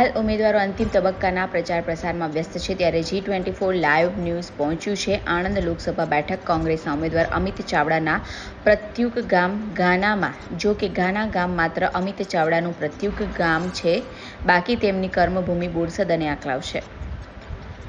હાલ ઉમેદવારો અંતિમ તબક્કાના પ્રચાર પ્રસારમાં વ્યસ્ત છે ત્યારે G twenty four live news પહોંચ્યું છે. આણંદ લોકસભા બેઠક કોંગ્રેસના ઉમેદવાર અમિત ચાવડાના પ્રત્યુક ગામ ગાનામાં. જો કે ગાના ગામ માત્ર અમિત ચાવડાનું પ્રત્યુક ગામ છે, બાકી તેમની કર્મભૂમિ બોરસદ અને આકલાવ છે.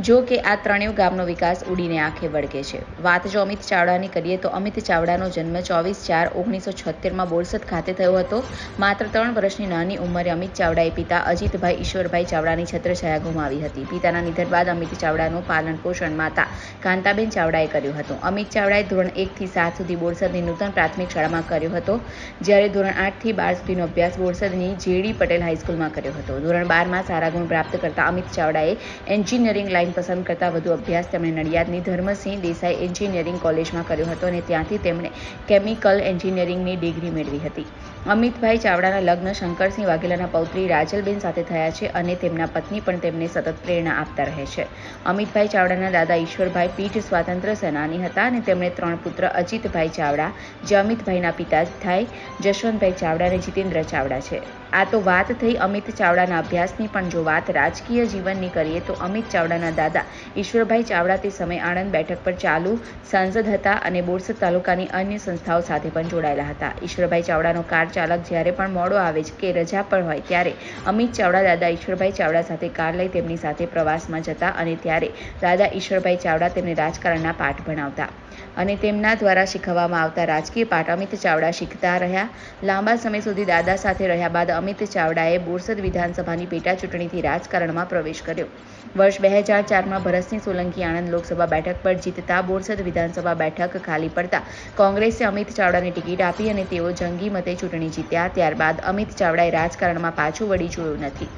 જો કે આ ત્રણેય ગામનો વિકાસ ઉડીને આંખે વળગે છે. વાત જો અમિત ચાવડાની કરીએ તો અમિત ચાવડાનો જન્મ ચોવીસ ચાર ઓગણીસો છોતેરમાં બોરસદ ખાતે થયો હતો. માત્ર ત્રણ વર્ષની નાની ઉંમરે અમિત ચાવડાએ પિતા અજીતભાઈ ઈશ્વરભાઈ ચાવડાની છત્રછાયા ગુમાવી હતી. પિતાના નિધન બાદ અમિત ચાવડાનું પાલન પોષણ માતા કાંતાબેન ચાવડાએ કર્યું હતું. અમિત ચાવડાએ ધોરણ એકથી સાત સુધી બોરસદની નૂતન પ્રાથમિક શાળામાં કર્યો હતો, જ્યારે ધોરણ આઠથી બાર સુધીનો અભ્યાસ બોરસદની જેડી પટેલ હાઈસ્કૂલમાં કર્યો હતો. ધોરણ બારમાં સારા ગુણ પ્રાપ્ત કરતા અમિત ચાવડાએ એન્જિનિયરિંગ લાઇન પસંદ કરતાં વધુ અભ્યાસ તેમણે નડિયાદની ધર્મસિંહ દેસાઈ એન્જિનિયરિંગ કોલેજમાં કર્યો હતો અને ત્યાંથી તેમણે કેમિકલ એન્જિનિયરિંગની ડિગ્રી મેળવી હતી. અમિતભાઈ ચાવડાના લગ્ન શંકરસિંહ વાઘેલાના પૌત્રી રાજલબેન સાથે થયા છે અને તેમના પત્ની પણ તેમને સતત પ્રેરણા આપતા રહે છે. અમિતભાઈ ચાવડાના દાદા ઈશ્વરભાઈ પીઠ સ્વાતંત્ર્ય સેનાની હતા અને તેમણે ત્રણ પુત્ર અજીતભાઈ ચાવડા જે અમિતભાઈના પિતા થાય, જશવંતભાઈ ચાવડા અને જીતેન્દ્ર ચાવડા છે. આ તો વાત થઈ અમિત ચાવડાના અભ્યાસની, પણ જો વાત રાજકીય જીવનની કરીએ તો અમિત ચાવડાના દાદા. ઈશ્વરભાઈ ચાવડા તે સમયે આણંદ બેઠક પર ચાલુ સાંસદ હતા અને બોરસદ તાલુકાની અન્ય સંસ્થાઓ સાથે પણ જોડાયેલા હતા. ઈશ્વરભાઈ ચાવડાનો કાર ચાલક જ્યારે પણ મોડો આવે છે કે રજા પર હોય ત્યારે અમિત ચાવડા દાદા ઈશ્વરભાઈ ચાવડા સાથે કાર લઈ તેમની સાથે પ્રવાસમાં જતા અને ત્યારે દાદા ઈશ્વરભાઈ ચાવડા તેમને રાજકારણના પાઠ ભણાવતા. અને તેમના દ્વારા શીખવવામાં આવતા રાજકીય પાઠ અમિત ચાવડા શીખતા રહ્યા. લાંબા સમય સુધી દાદા સાથે રહ્યા બાદ અમિત ચાવડાએ બોરસદ વિધાનસભાની પેટા ચૂંટણીથી રાજકારણમાં પ્રવેશ કર્યો. વર્ષ બે હજાર ચારમાં ભરતસિંહ સોલંકી આણંદ લોકસભા બેઠક પર જીતતા બોરસદ વિધાનસભા બેઠક ખાલી પડતા કોંગ્રેસે અમિત ચાવડાને ટિકિટ આપી અને તેઓ જંગી મતે ચૂંટણી જીત્યા. ત્યારબાદ અમિત ચાવડાએ રાજકારણમાં પાછું વળી જોયું નથી.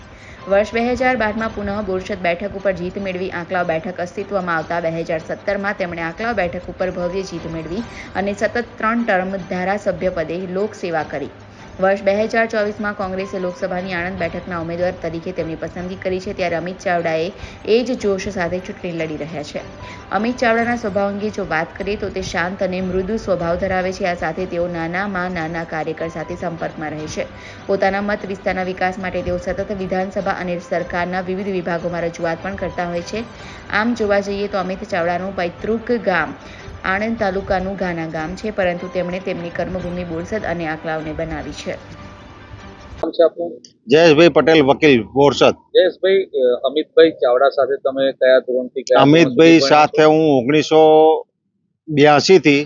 વર્ષ બે હજાર બારમાં પુનઃ બોરસદ બેઠક ઉપર જીત મેળવી આંકલાવ બેઠક અસ્તિત્વમાં આવતા બે હજાર સત્તરમાં તેમણે આંકલાવ બેઠક ઉપર ભવ્ય જીત મેળવી અને સતત ત્રણ ટર્મ ધારાસભ્ય પદે લોકસેવા કરી. વર્ષ બે હજાર ચોવીસમાં કોંગ્રેસે લોકસભાની આણંદ બેઠકના ઉમેદવાર તરીકે તેમની પસંદગી કરી છે, ત્યારે અમિત ચાવડાએ એ જ જોશ સાથે ચૂંટણી લડી રહ્યા છે. અમિત ચાવડાના સ્વભાવ અંગે જો વાત કરીએ તો તે શાંત અને મૃદુ સ્વભાવ ધરાવે છે. આ સાથે તેઓ નાનામાં નાના કાર્યકર સાથે સંપર્કમાં રહે છે. પોતાના મત વિસ્તારના વિકાસ માટે તેઓ સતત વિધાનસભા અને સરકારના વિવિધ વિભાગોમાં રજૂઆત પણ કરતા હોય છે. આમ જોવા જઈએ તો અમિત ચાવડાનું પૈતૃક ગામ આણંદ તાલુકાનું ગાના ગામ છે પરંતુ તેમણે તેમની કર્મભૂમિ બોરસદ અને આકલાવને બનાવી છે. જયેશભાઈ પટેલ વકીલ બોરસદ. જયેશભાઈ અમિતભાઈ ચાવડા સાથે તમે કયા ધોરણથી અમિતભાઈ સાથે હું ઓગણીસો બ્યાસી થી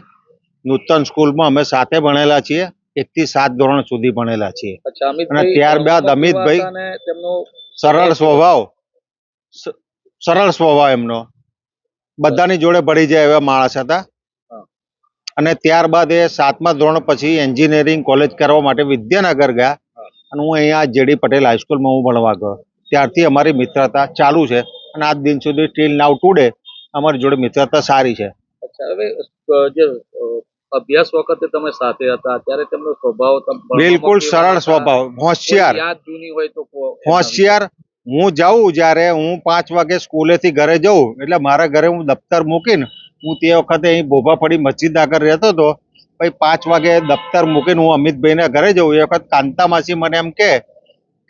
નૂતન સ્કૂલમાં અમે સાથે ભણેલા છીએ એક થી સાત ધોરણ સુધી ભણેલા છીએ. ભણ્યા? અચ્છા અમિતભાઈ અને ત્યારબાદ અમિતભાઈ- સરળ સ્વભાવ સરળ સ્વભાવ એમનો. બધાની જોડે ભળી જાય એવા માણસ હતા. અને ત્યારબાદ એ સાતમા ધોરણ પછી એન્જિનિયરિંગ કોલેજ કરવા માટે વિદ્યાનગર ગયા. અને હું અહીંયા જેડી પટેલ હાઈસ્કૂલમાં હું ભણવા ગયો. ત્યારથી અમારી મિત્રતા ચાલુ છે. અને આજ દિન સુધી ટીલ નાવ ટુડે અમારી જોડે મિત્રતા સારી છે. હવે જે અભ્યાસ વખતે તમે સાથે હતા ત્યારે તેમનો સ્વભાવ બિલકુલ સરળ સ્વભાવ. હોશિયાર. જૂની હોય તો હોશિયાર હું જાઉં જ્યારે હું પાંચ વાગે સ્કૂલેથી ઘરે જઉં એટલે મારા ઘરે હું દફતર મૂકીને હું તે વખતે અહીં બોભાફળી મસ્જિદ આગળ રહેતો હતો. પછી પાંચ વાગે દફતર મૂકીને હું અમિતભાઈને ઘરે જઉં. એ વખત કાંતા માસી મને એમ કે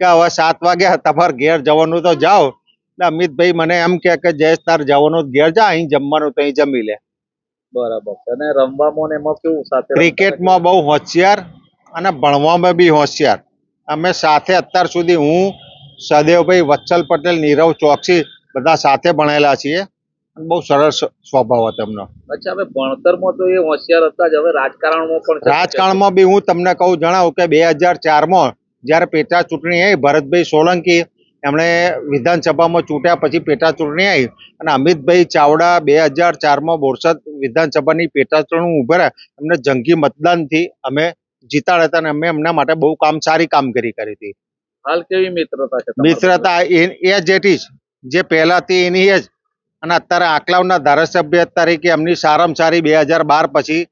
હવે સાત વાગ્યા તમારે ઘેર જવાનું તો જાઓ. એટલે અમિતભાઈ મને એમ કે કે જયેશ તાર જવાનું ઘેર જા અહીં જમવાનું તો અહીં જમી લે. બરાબર અને રમવામાં એમાં કેવું સાથે ક્રિકેટમાં બહુ હોશિયાર અને ભણવામાં બી હોશિયાર. અમે સાથે અત્યાર સુધી હું સદેવભાઈ વત્સલ પટેલ નીરવ ચોકસી બધા સાથે ભણેલા છીએ. અને બહુ સરળ સ્વભાવ હતો એમનો. અચ્છા હવે ભણતરમાં તો એ હોશિયાર હતા જ. હવે રાજકારણમાં પણ રાજકારણમાં બી હું તમને કહું જણાવું કે બે હજાર ચારમાં જ્યારે પેટા ચૂંટણી આવી ભરતભાઈ સોલંકી એમણે વિધાનસભામાં ચૂંટ્યા પછી પેટા ચૂંટણી આવી અને અમિતભાઈ ચાવડા બે હજાર ચારમાં બોરસદ વિધાનસભાની પેટા ચૂંટણી ઊભા રહ્યા. એમને જંગી મતદાનથી અમે જીતાડ્યા હતા અને અમે એમના માટે બહુ કામ સારી કામગીરી કરી હતી. હાલ કેવી મિત્રતા છે મિત્રતા એ- જેટી જ જે પહેલાથી એની જ. અને અત્યારે આકલાવના ધારાસભ્ય તરીકે એમની સારામાં સારી બે હજાર બાર પછી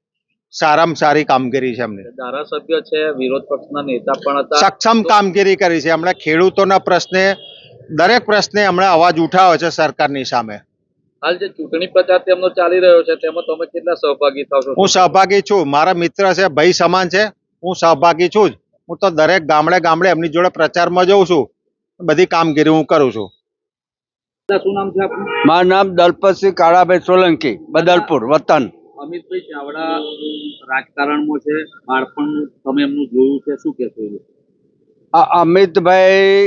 સારામાં સારી કામગીરી છે એમની. ધારાસભ્ય છે વિરોધ પક્ષના નેતા પણ હતા. સક્ષમ કામગીરી કરી છે. એમણે ખેડૂતોના પ્રશ્ને દરેક પ્રશ્ને એમણે અવાજ ઉઠાવ્યો છે સરકારની સામે. હાલ જે ચૂંટણી પ્રચાર તેમનો ચાલી રહ્યો છે તેમાં તમે કેટલા સહભાગી થશો હું સહભાગી છું. મારા મિત્ર છે ભાઈ સમાન છે. હું સહભાગી છું જ. હું તો દરેક ગામડે ગામડે એમની જોડે પ્રચારમાં જઉં છું. બધી કામગીરી હું કરું છું. શું નામ છે મારું નામ દલપતસિંહ કાળાભાઈ સોલંકી બદલપુર વતન. અમિતભાઈ ચાવડા રાજકારણમાં છે. બાળપણ તમે એમનું જોયું છે. શું કહેશો આ અમિતભાઈ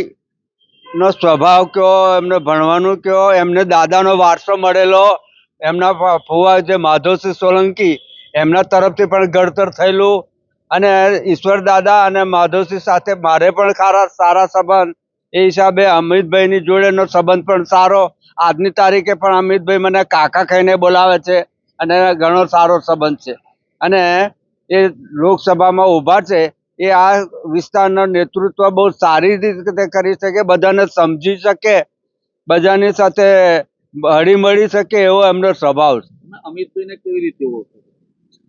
નો સ્વભાવ કયો એમને ભણવાનું કયો એમને દાદાનો વારસો મળેલો એમના ફુવા જે માધવસિંહ સોલંકી એમના તરફથી પણ ઘડતર થયેલું. અને ઈશ્વર દાદા અને માધવસિંહ સાથે મારે પણ સારા સારા સંબંધ. એ હિસાબે અમિતભાઈની જોડેનો સંબંધ પણ સારો. આજની તારીખે પણ અમિતભાઈ મને કાકા કહીને બોલાવે છે અને ઘણો સારો સંબંધ છે. અને એ લોકસભામાં ઊભા છે એ આ વિસ્તારનું નેતૃત્વ બહુ સારી રીતે કરી શકે બધાને સમજી શકે બધાની સાથે હળી મળી શકે એવો એમનો સ્વભાવ છે. અમિતભાઈને કેવી રીતે ઓળખો?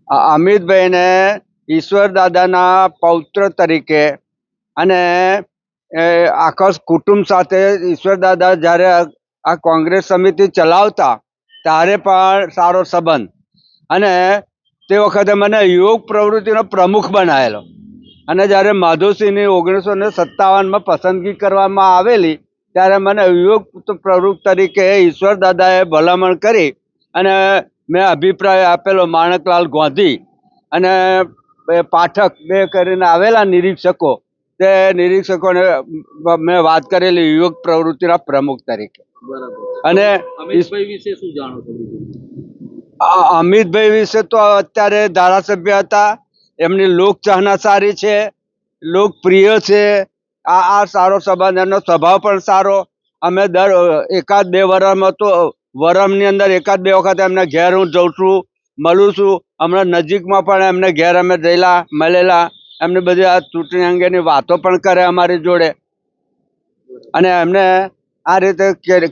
આ અમિતભાઈને ઈશ્વર દાદાના પૌત્ર તરીકે અને આખા કુટુંબ સાથે ઈશ્વર દાદા જ્યારે આ કોંગ્રેસ સમિતિ ચલાવતા, ત્યારે પણ સારો સંબંધ. અને તે વખતે મને યોગ પ્રવૃત્તિનો પ્રમુખ બનાવેલો અને જ્યારે માધુસિંહની ઓગણીસો ને સત્તાવનમાં પસંદગી કરવામાં આવેલી, ત્યારે મને યોગ પ્રવૃત્ત તરીકે ઈશ્વર દાદાએ ભલામણ કરી અને મેં અભિપ્રાય આપેલો, માણકલાલ ગોંધી. અને પાઠક બે કરીને આવેલા નિરીક્ષકો તે નિરીક્ષકોને મેં વાત કરેલી યુવક પ્રવૃત્તિના પ્રમુખ તરીકે. અને અમિતભાઈ વિશે શું જાણો આ અમિતભાઈ વિશે તો અત્યારે ધારાસભ્ય હતા એમની લોકચાહના સારી છે લોકપ્રિય છે આ આ સારો સંબંધ એમનો સ્વભાવ પણ સારો. અમે દર એકાદ બે વરમ હતો વરમની અંદર એકાદ બે વખત એમને ઘેર હું જઉં છું. મળું છું. હમણાં નજીકમાં પણ એમને ઘેર અમે જયેલા મળેલા. એમને બધી આ ચૂંટણી અંગેની વાતો પણ કરે અમારી જોડે. અને એમને આ રીતે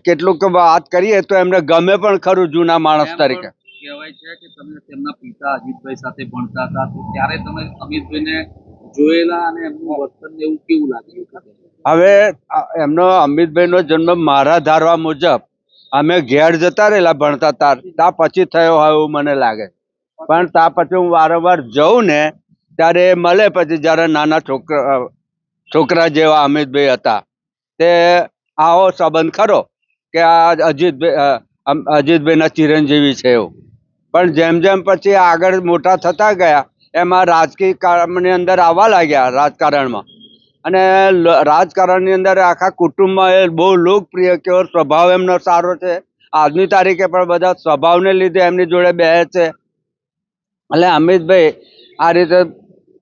કેટલુંક વાત કરીએ તો એમને ગમે પણ ખરું જૂના માણસ તરીકે. કહેવાય છે કે તમે તેમના પિતા અજીતભાઈ સાથે ભણતા હતા તો ત્યારે તમે અમિતભાઈને જોયેલા અને એમનું વર્તન એવું કેવું લાગ્યું? હવે એમનો એમનો અમિતભાઈનો જન્મ મારા ધારવા મુજબ અમે ઘેર જતા રહેલા ભણતા તાર. ત્યાં પછી થયો હોય એવું મને લાગે. પણ ત્યાં પછી હું વારંવાર જઉં ને, ત્યારે મળે પછી જ્યારે નાના છોકરા છોકરા જેવા અમિતભાઈ હતા. તે આવો સંબંધ ખરો કે આ અજીતભાઈ અજીતભાઈના ચિરંજીવી છે એવું. પણ જેમ જેમ પછી આગળ મોટા થતા ગયા, એમાં રાજકીય કામની અંદર આવવા લાગ્યા રાજકારણમાં. અને રાજકારણની અંદર આખા કુટુંબમાં એ બહુ લોકપ્રિય કેવો સ્વભાવ એમનો સારો છે. આજની તારીખે પણ બધા સ્વભાવને લીધે એમની જોડે બે છે. એટલે અમિતભાઈ, આ રીતે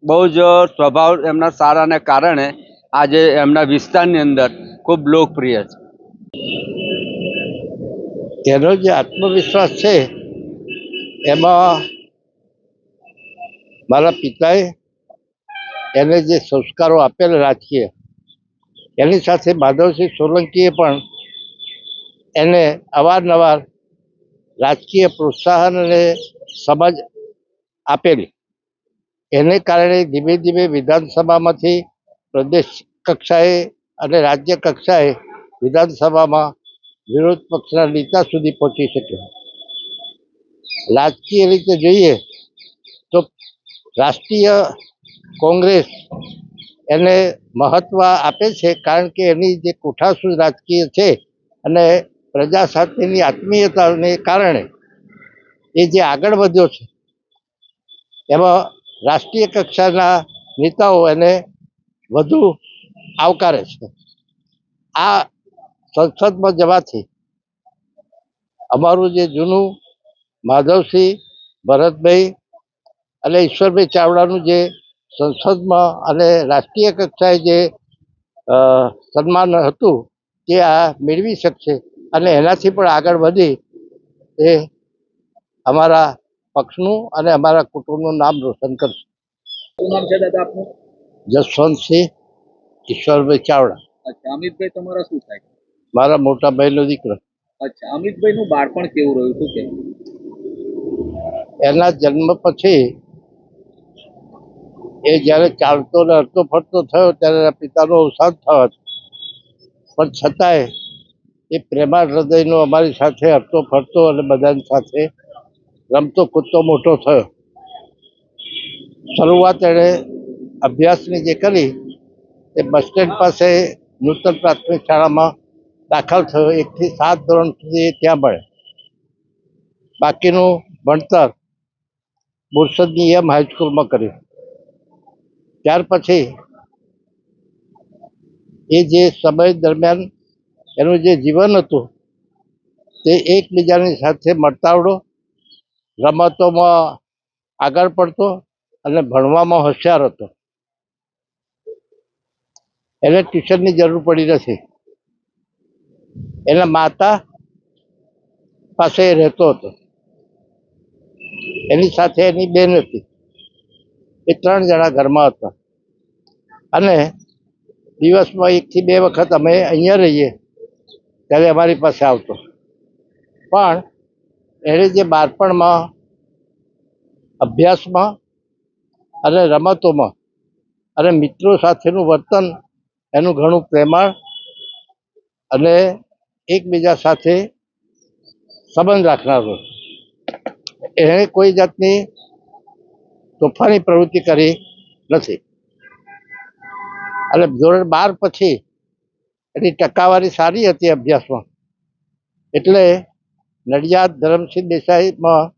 બહુ જ સ્વભાવ એમના સારાને કારણે આજે એમના વિસ્તારની અંદર ખૂબ લોકપ્રિય છે. તેનો જે આત્મવિશ્વાસ છે, એમાં મારા પિતાએ એને જે સંસ્કારો આપેલા રાજકીય એની સાથે માધવસિંહ સોલંકીએ પણ એને અવારનવાર રાજકીય પ્રોત્સાહન અને સમજ આપેલી. એને કારણે ધીમે ધીમે વિધાનસભામાંથી પ્રદેશ કક્ષાએ અને રાજ્ય કક્ષાએ વિધાનસભામાં વિરોધ પક્ષના નેતા સુધી પહોંચી શક્યો. રાજકીય રીતે જોઈએ તો રાષ્ટ્રીય કોંગ્રેસ એને મહત્વ આપે છે કારણ કે એની જે કોઠાસૂઝ રાજકીય છે અને પ્રજા સાથેની આત્મીયતાને કારણે એ જે આગળ વધ્યો છે, એમાં રાષ્ટ્રીય કક્ષાના નેતાઓ એને વધુ આવકારે છે. આ સંસદમાં જવાથી અમારું જે જૂનું માધવસિંહ ભરતભાઈ અને ઈશ્વરભાઈ ચાવડાનું જે સંસદમાં અને રાષ્ટ્રીય કક્ષાએ જે સન્માન હતું તે આ મેળવી શકશે અને એનાથી પણ આગળ વધી એ અમારા પક્ષનું અને અમારા કુટુંબનું નામ રોશન કરશે. શું નામ છે દાદા આપનું? જસવંતસિંહ ઈશ્વરભાઈ ચાવડા. અચ્છા અમિતભાઈ તમારા શું થાય? મારા મોટા ભાઈનો દીકરો. અચ્છા અમિતભાઈનું બાળપણ કેવું રહ્યું હતું કે એના જન્મ પછી એ જ્યારે ચાલતો ને હરતો ફરતો થયો ત્યારે એના પિતાનું અવસાન હતો પણ છતાંય એ પ્રેમાળ હૃદયનો અમારી સાથે હરતો ફરતો અને બધાની સાથે રમતો કૂદતો મોટો થયો. શરૂઆત એણે અભ્યાસની જે કરી, એ બસ સ્ટેન્ડ પાસે નૂતન પ્રાથમિક શાળામાં દાખલ થયો. એકથી સાત ધોરણ સુધી એ ત્યાં ભણે. બાકીનું ભણતર બોરસદની એમ હાઈસ્કૂલમાં કર્યું. ત્યાર પછી એ જે સમય દરમિયાન એનું જે જીવન હતું, તે એકબીજાની સાથે મળતાવડો, રમતોમાં આગળ પડતો અને ભણવામાં હોશિયાર હતો. એને ટ્યુશનની જરૂર પડી નથી. એના માતા પાસે રહેતો હતો. એની સાથે એની બેન હતી. એ ત્રણ જણા ઘરમાં હતા. અને દિવસમાં એકથી બે વખત અમે અહીંયા રહીએ, ત્યારે અમારી પાસે આવતો. પણ એણે જે બાળપણમાં, અભ્યાસમાં અને રમતોમાં અને મિત્રો સાથેનું વર્તન, એનું ઘણું પ્રેમાળ અને એકબીજા સાથે સંબંધ રાખનારો. એણે કોઈ જાતની તોફાની પ્રવૃત્તિ કરી નથી. અને ધોરણ બાર પછી એની ટકાવારી સારી હતી અભ્યાસમાં. એટલે નડિયાદ ધરમસિંહ દેસાઈમાં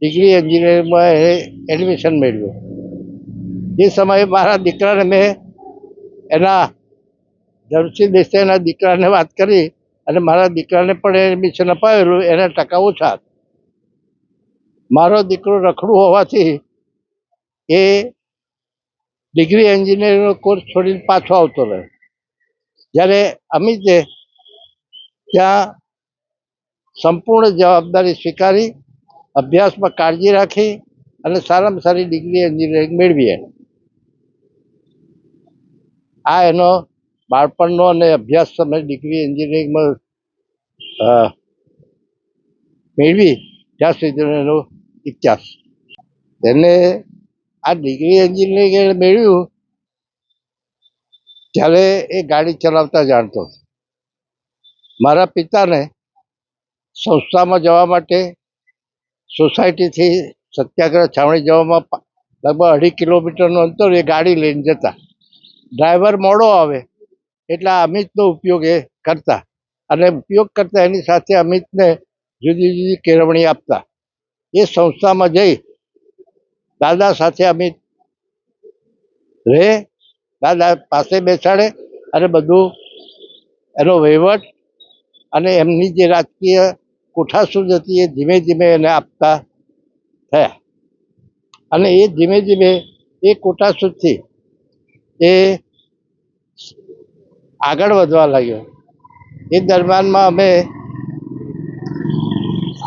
ડિગ્રી એન્જિનિયરિંગમાં એ એડમિશન મેળવ્યું. એ સમયે મારા દીકરાને મેં એના ધરમસિંહ દેસાઈના દીકરાને વાત કરી અને મારા દીકરાને પણ એડમિશન અપાવેલું. એના ટકા ઓછા મારો દીકરો રખડું હોવાથી એ ડિગ્રી એન્જિનિયરિંગનો કોર્સ છોડીને પાછો આવતો રહ્યો જ્યારે અમિતે ત્યાં સંપૂર્ણ જવાબદારી સ્વીકારી, અભ્યાસમાં કાળજી રાખી અને સારામાં સારી ડિગ્રી એન્જિનિયરિંગ મેળવી એને. આ એનો બાળપણનો અને અભ્યાસ સમય ડિગ્રી એન્જિનિયરિંગમાં મેળવી, ત્યાં સુધીનો એનો ઇતિહાસ એને આ ડિગ્રી એન્જિનિયરિંગ મેળવ્યું, ત્યારે એ ગાડી ચલાવતા જાણતો મારા પિતાને સંસ્થામાં જવા માટે સોસાયટીથી સત્યાગ્રહ છાવણી જવામાં લગભગ અઢી કિલોમીટરનું અંતર એ ગાડી લઈને જતા. ડ્રાઈવર મોડો આવે, એટલે અમિતનો ઉપયોગ એ કરતા. અને ઉપયોગ કરતા એની સાથે અમિતને જુદી જુદી કેળવણી આપતા. એ સંસ્થામાં જઈ દાદા સાથે અમે રહે દાદા પાસે બેસાડે અને બધું એનો વહીવટ અને એમની જે રાજકીય કોઠાસૂઝ હતી એ ધીમે ધીમે એને આપતા થયા. અને એ ધીમે ધીમે એ કોઠાસૂઝથી એ આગળ વધવા લાગ્યો. એ દરમિયાનમાં અમે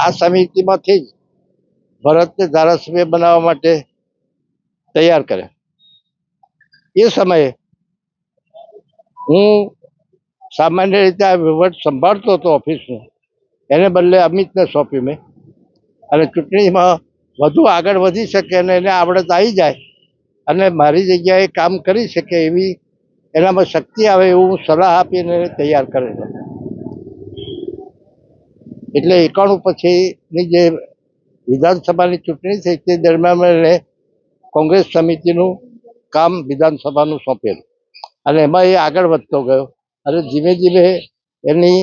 આ સમિતિમાંથી જ ભરતને ધારાસભ્ય બનાવવા માટે તૈયાર કરે. એ સમયે હું સામાન્ય રીતે આ વહીવટ સંભાળતો હતો ઓફિસનું. એને બદલે અમિતને સોંપ્યું મેં. અને ચૂંટણીમાં વધુ આગળ વધી શકે અને એને આવડત આવી જાય અને મારી જગ્યાએ કામ કરી શકે એવી એનામાં શક્તિ આવે એવું હું સલાહ આપીને તૈયાર કરેલો. એટલે એકાણું પછીની જે વિધાનસભાની ચૂંટણી થઈ તે દરમિયાન એને કોંગ્રેસ સમિતિનું કામ વિધાનસભાનું સોંપેલું. અને એમાં એ આગળ વધતો ગયો. અને ધીમે ધીમે એની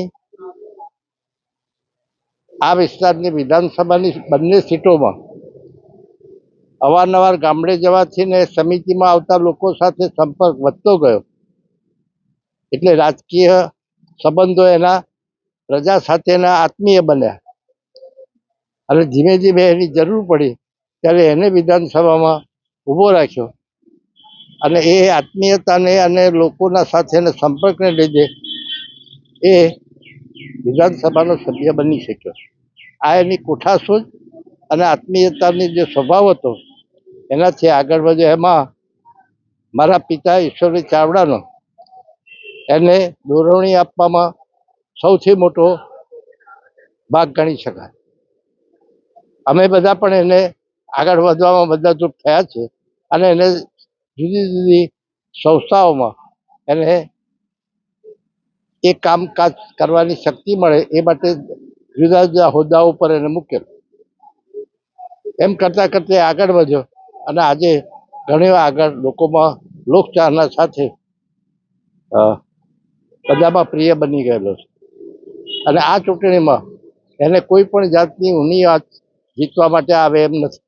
આ વિસ્તારની વિધાનસભાની બંને સીટોમાં અવારનવાર ગામડે જવાથી ને સમિતિમાં આવતા લોકો સાથે સંપર્ક વધતો ગયો. એટલે રાજકીય સંબંધો એના પ્રજા સાથેના આત્મીય બન્યા. અને ધીમે ધીમે એની જરૂર પડી ત્યારે એને વિધાનસભામાં ઊભો રાખ્યો. અને એ આત્મીયતાને અને લોકોના સાથેના સંપર્કને લીધે એ વિધાનસભાનો સભ્ય બની શક્યો. આ એની કોઠાસૂઝ અને આત્મીયતાની જે સ્વભાવ હતો, એનાથી આગળ વધ્યો એમાં મારા પિતા ઈશ્વરી ચાવડાનો એને દોરવણી આપવામાં સૌથી મોટો ભાગ ગણી શકાય. અમે બધા પણ એને આગળ વધવામાં મદદરૂપ થયા છે અને એને જુદી જુદી સંસ્થાઓમાં એને એ કામકાજ કરવાની શક્તિ મળે એ માટે જુદા જુદા હોદ્દાઓ પર એને મૂકેલો એમ કરતાં કરતાં આગળ વધ્યો અને આજે ઘણી આગળ લોકોમાં લોકચાહના સાથે બધામાં પ્રિય બની ગયેલો છે. અને આ ચૂંટણીમાં એને કોઈ પણ જાતની ઊની વાત જીતવા માટે આવે એમ નથી.